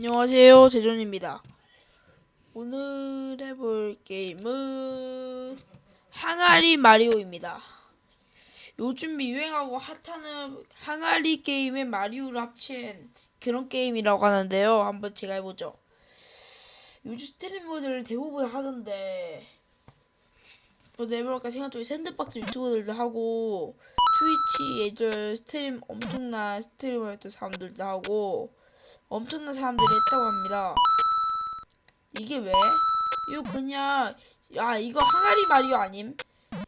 안녕하세요, 재존입니다. 오늘 해볼 게임은 항아리 마리오입니다. 요즘 유행하고 핫하는 항아리 게임에 마리오를 합친 그런 게임이라고 하는데요. 한번 제가 해보죠. 요즘 스트리머들 대부분 하던데 저도 해볼까 생각 중에 샌드박스 유튜버들도 하고 트위치 예전 스트림 엄청난 스트리머였던 사람들도 하고 엄청난 사람들이 했다고 합니다. 이게 왜? 이거 그냥 야 이거 항아리 마리오 아님?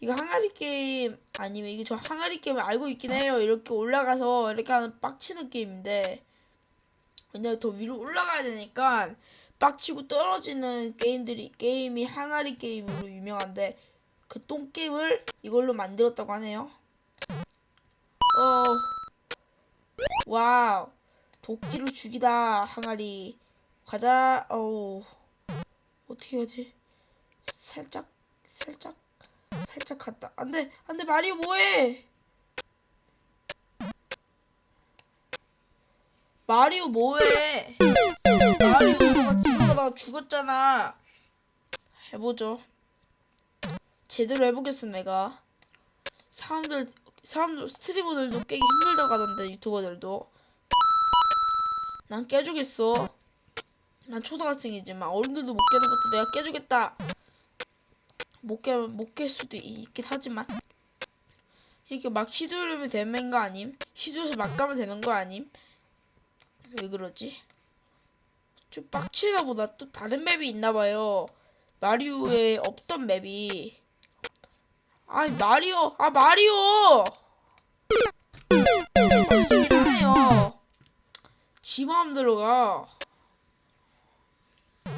이거 항아리 게임 아니면 이게 저 항아리 게임을 알고 있긴 해요. 이렇게 올라가서 이렇게 하는 빡치는 게임인데 왜냐면 더 위로 올라가야 되니까 빡치고 떨어지는 게임들이 게임이 항아리 게임으로 유명한데 그 똥 게임을 이걸로 만들었다고 하네요. 어 와우 도끼로 죽이다 항아리. 가자. 어우. 어떻게 하지? 살짝 살짝 살짝 갔다. 안돼 안돼. 마리오 뭐해? 마리오 뭐해? 마리오가 지나가다가 죽었잖아. 해보죠. 제대로 해보겠어 내가. 사람들 사람들 스트리머들도 깨기 힘들다고 하던데 유튜버들도 난 깨주겠어. 난 초등학생이지만 어른들도 못 깨는 것도 내가 깨주겠다. 못 깨, 못 깰 수도 있긴 하지만. 이렇게 막 휘두르면 되는 거 아님? 휘두르서 막 가면 되는 거 아님? 왜 그러지? 좀 빡치나 보다. 또 다른 맵이 있나 봐요. 마리오에 없던 맵이. 아니, 마리오! 아, 마리오! 빡치긴. 지 마음대로 가.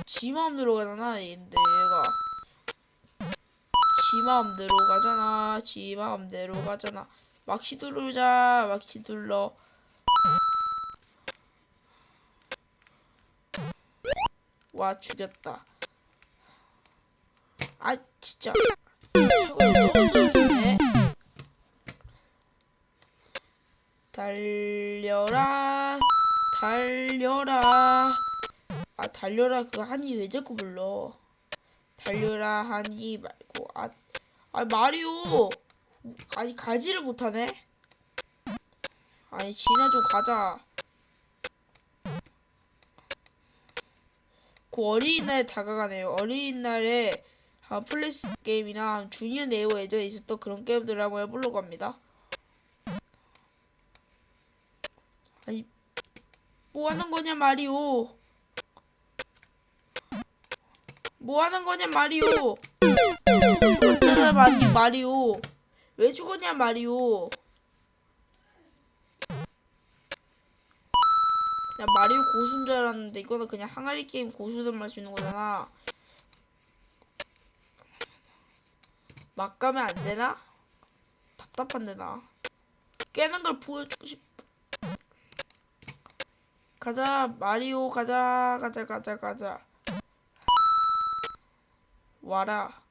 지 마음대로 가잖아, 얘인데 얘가. 지 마음대로 가잖아. 지 마음대로 가잖아. 막 휘두르자. 막 휘둘러. 와, 죽였다. 아, 진짜. 죽네. 달려라. 달려라. 아 달려라 그거 한이 왜 자꾸 불러? 달려라 한이 말고 아, 아 마리오 아니 가지를 못하네. 아니 지나 좀 가자. 그 어린이날 다가가네요. 어린이날에 한 플래시 게임이나 한 주니어 네오 예전에 있었던 그런 게임들을 한번 해보려고 합니다. 아니 뭐 하는 거냐 마리오. 뭐 하는 거냐 마리오. 죽었잖아 마리, 마리오. 왜 죽었냐 마리오. 나 마리오 고수인 줄 알았는데 이거는 그냥 항아리 게임 고수들만 주는 거잖아. 막 가면 안 되나? 답답한데 나. 깨는 걸 보여주고 싶 가자 마리오 가자 가자 가자 가자. 와라.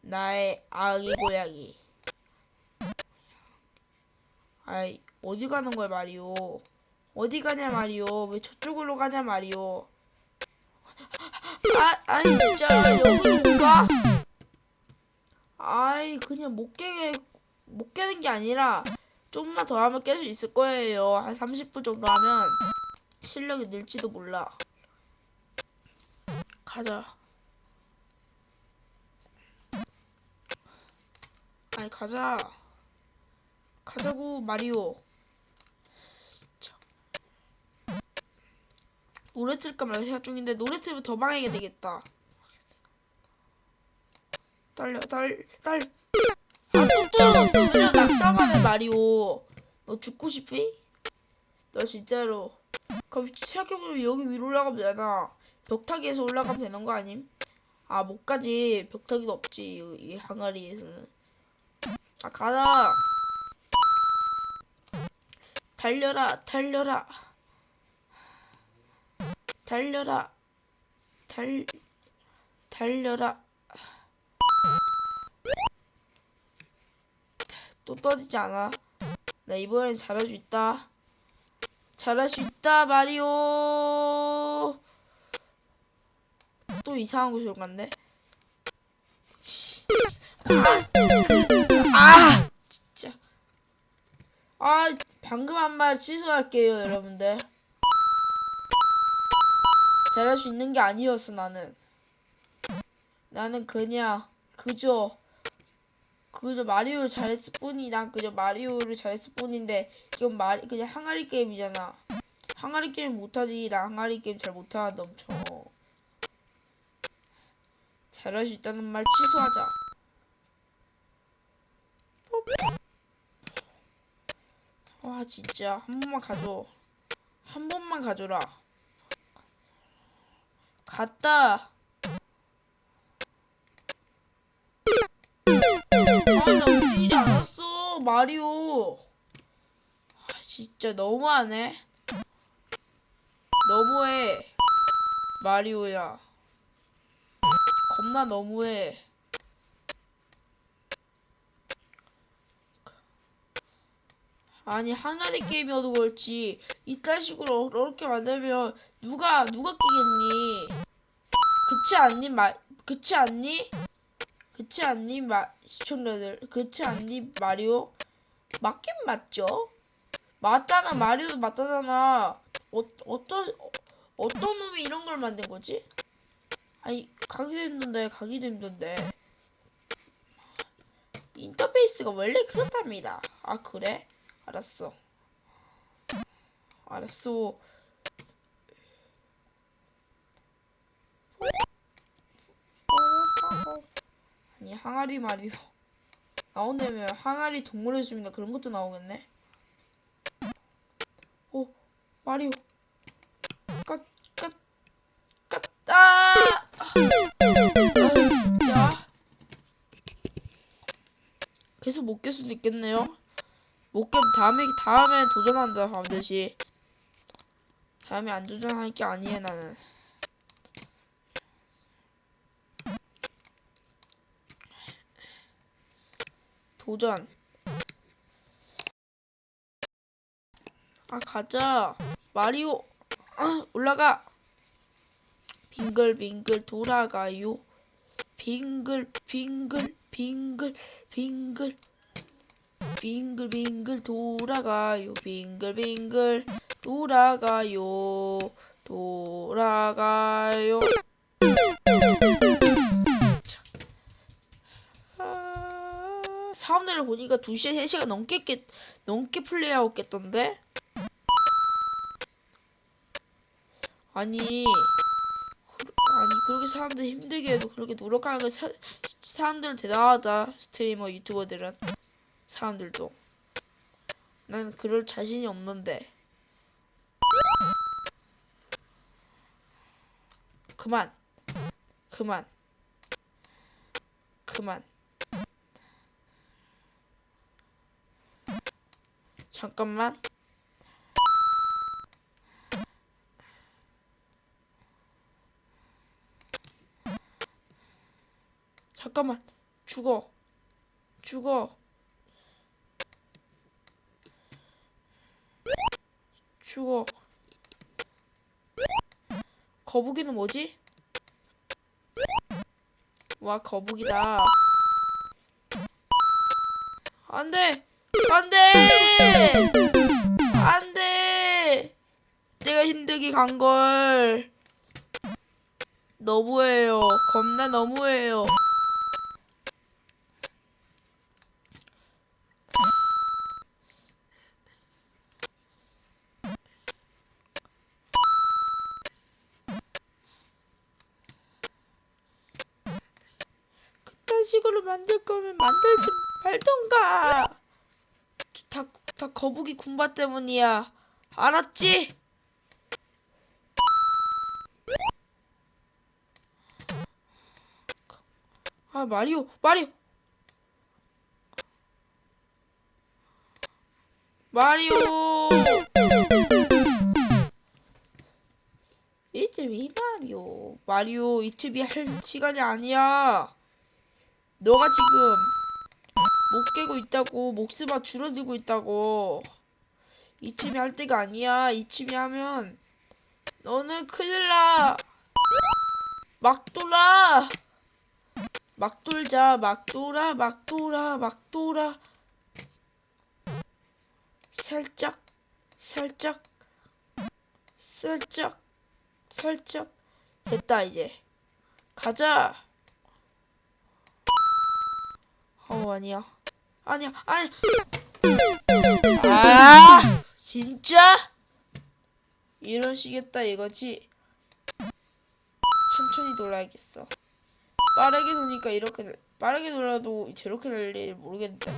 나의 아기 고양이. 아이 어디 가는 거야 마리오? 어디 가냐 마리오? 왜 저쪽으로 가냐 마리오? 아 아니 진짜 여기 못 가? 아이 그냥 못 깨게 못 깨는 게 아니라 좀만 더 하면 깰 수 있을 거예요. 한 30분 정도 하면 실력이 늘지도 몰라. 가자. 아니 가자. 가자고 마리오. 노래 틀까 말까 생각 중인데 노래 틀면 더 망하게 되겠다. 달려 달 달. 아또 떨어졌어. 낙사가네 마리오. 너 죽고 싶이? 너 진짜로. 그럼 생각해보면 여기 위로 올라가면 되잖아. 벽타기에서 올라가면 되는 거 아님? 아, 못 가지. 벽타기도 없지. 이, 이 항아리에서는. 아, 가자. 달려라, 달려라. 달려라. 달, 달려라. 또 떠지지 않아. 나 이번엔 잘할 수 있다. 잘할 수 있 다 마리오. 또 이상한 곳으로 갔네. 아 진짜. 아 방금 한 말 취소할게요 여러분들. 잘할 수 있는 게 아니었어 나는. 나는 그냥 그저 그저 마리오를 잘했을 뿐이 난 그저 마리오를 잘했을 뿐인데 이건 말 그냥 항아리 게임이잖아 항아리 게임 못하지. 나 항아리 게임 잘 못하는데 엄청 잘할 수 있다는 말 취소하자. 와 진짜. 한 번만 가져 한 번만 가져라. 갔다. 아나 움직이지 않았어. 마리오. 아 진짜 너무하네 너무해. 마리오야. 겁나 너무해. 아니 항아리 게임이어도 그렇지. 이딴 식으로 어렵게 만들면 누가 누가 끼겠니? 그치 않니 마 그치 않니? 그치 않니 마 시청자들? 그치 않니 마리오? 맞긴 맞죠? 맞잖아. 마리오도 맞다잖아 어 어떤 어, 어떤 놈이 이런 걸 만든 거지? 아니 가기도 힘든데 가기도 힘든데. 인터페이스가 원래 그렇답니다. 아 그래? 알았어. 알았어. 아니 항아리 마리오 나오려면 항아리 동물의 숲이나 그런 것도 나오겠네? 오 마리오. 깍깍깍 아! 아 진짜? 계속 못 깰 수도 있겠네요. 못 깨면 다음에 다음에 도전한다 반드시. 다음에 안 도전할 게 아니에요 나는. 도전 아 가자. 마리오. 아, 올라가. 빙글빙글 돌아가요. 빙글 빙글 빙글 빙글. 빙글 빙글 돌아가요. 빙글 빙글 돌아가요. 돌아가요. 진짜. 아, 사람들을 보니까 2시간 3시간 넘게 깼, 넘게 플레이하고 깼던데 아니 그, 아니 그렇게 사람들 힘들게 해도 그렇게 노력하는 게 사, 사람들은 대단하다 스트리머 유튜버들은. 사람들도. 난 그럴 자신이 없는데. 그만. 그만. 그만. 잠깐만 잠깐만 죽어 죽어 죽어. 거북이는 뭐지? 와 거북이다. 안 돼, 안 돼, 안 돼. 내가 힘들게 간 걸. 너무해요. 겁나 너무해요. 그딴 식으로 만들 거면 만들지 말던가. 다, 다 거북이 군바 때문이야. 알았지? 아 마리오 마리오 마리오 이쯤 이 마리오 마리오 이쯤이 할 시간이 아니야 너가 지금 못 깨고 있다고 목숨아 줄어들고 있다고 이쯤에 할 때가 아니야. 이쯤에 하면 너는 큰일 나. 막 돌아. 막 돌자. 막 돌아. 막 돌아. 막 돌아. 살짝 살짝 살짝 살짝 됐다 이제 가자 어 아니야. 아니야. 아니. 아! 진짜? 이러시겠다 이거지? 천천히 돌아야겠어. 빠르게 도니까 이렇게 될- 빠르게 돌아도 저렇게 될지 모르겠는데.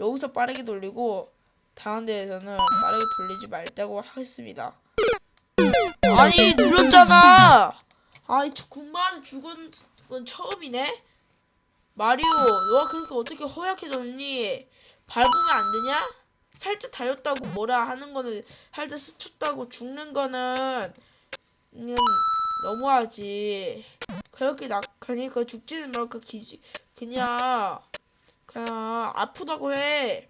여기서 빠르게 돌리고 다른 데에서는 빠르게 돌리지 말자고 하겠습니다. 아니 눌렀잖아! 아이 저 군바한테 죽은 건 처음이네 마리오 너가 그렇게 어떻게 허약해졌니? 밟으면 안 되냐? 살짝 달렸다고 뭐라 하는 거는 살짝 스쳤다고 죽는 거는 음, 너무하지. 그렇게 나 그러니까 죽지는 말고 기 그냥 그냥 아프다고 해.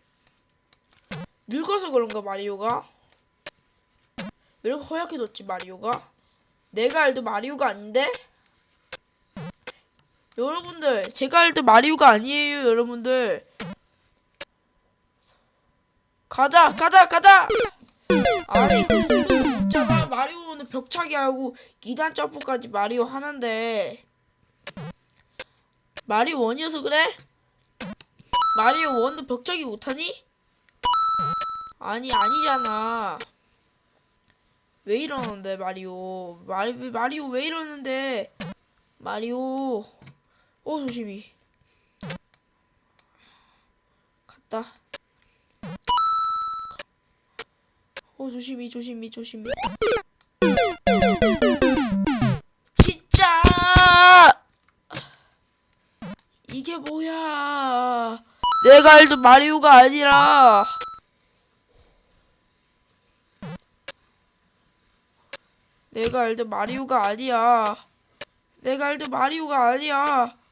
늙어서 그런가 마리오가? 왜 이렇게 허약해졌지 마리오가? 내가 알던 마리오가 아닌데 여러분들 제가 알던 마리오가 아니에요 여러분들. 가자 가자 가자! 아니 그못 잡아 마리오는 벽차기 하고 2단 점프까지 마리오 하는데. 마리오 원이어서 그래? 마리오 원도 벽차기 못하니? 아니 아니잖아. 왜 이러는데 마리오 마리, 마리오 왜 이러는데? 마리오 어 조심히. 갔다. 어 조심히 조심히 조심히. 진짜! 이게 뭐야? 내가 알던 마리오가 아니라. 내가 알던 마리오가 아니야. 내가 알던 마리오가 아니야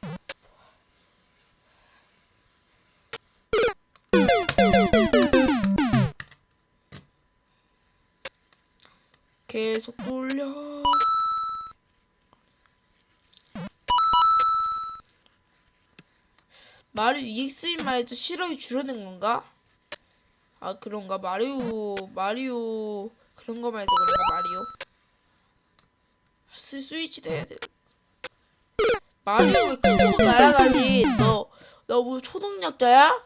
계속 돌려. 마리오 EX만 해도 시력이 줄어든 건가? 아 그런가? 마리오 마리오 그런 거만 해서 그런가 마리오? 스, 스위치도 해야 돼. 마리오 왜 그쪽으로 날아가지 너너 뭐 초능력자야?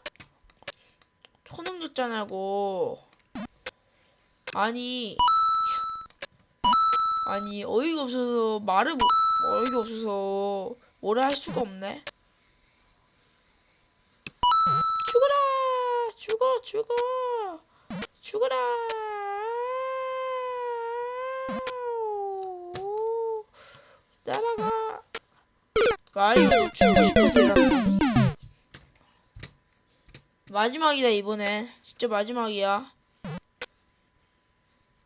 초능력자냐고. 아니 아니 어이가 없어서 말을 못 어이가 없어서 뭐라 할 수가 없네. 죽어라! 죽어 죽어! 죽어라! 날아가. 마리오 죽고 거니 마지막이다 이번엔. 진짜 마지막이야.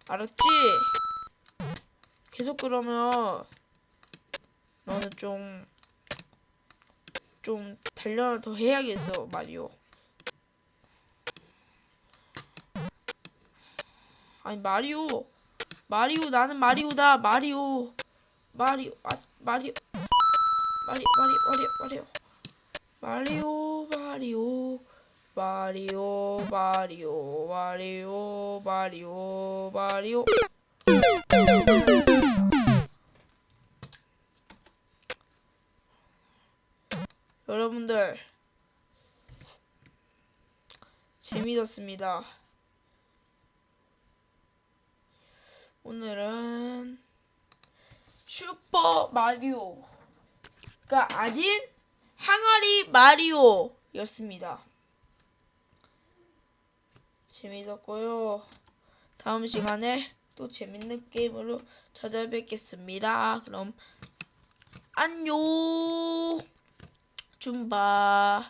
알았지? 계속 그러면 너는 좀 좀 단련을 더 해야겠어 마리오. 아니 마리오. 마리오 나는 마리오다. 마리오. 마리오 아 마리오. 마리 마리 마리 마리오 마리오. 마리오 마리오 마리오 마리오 마리오 여러분들 재미졌습니다. 오늘은 슈퍼 마리오가 아닌 항아리 마리오였습니다. 재미있었고요. 다음 시간에 또 재밌는 게임으로 찾아뵙겠습니다. 그럼 안녕. 줌바.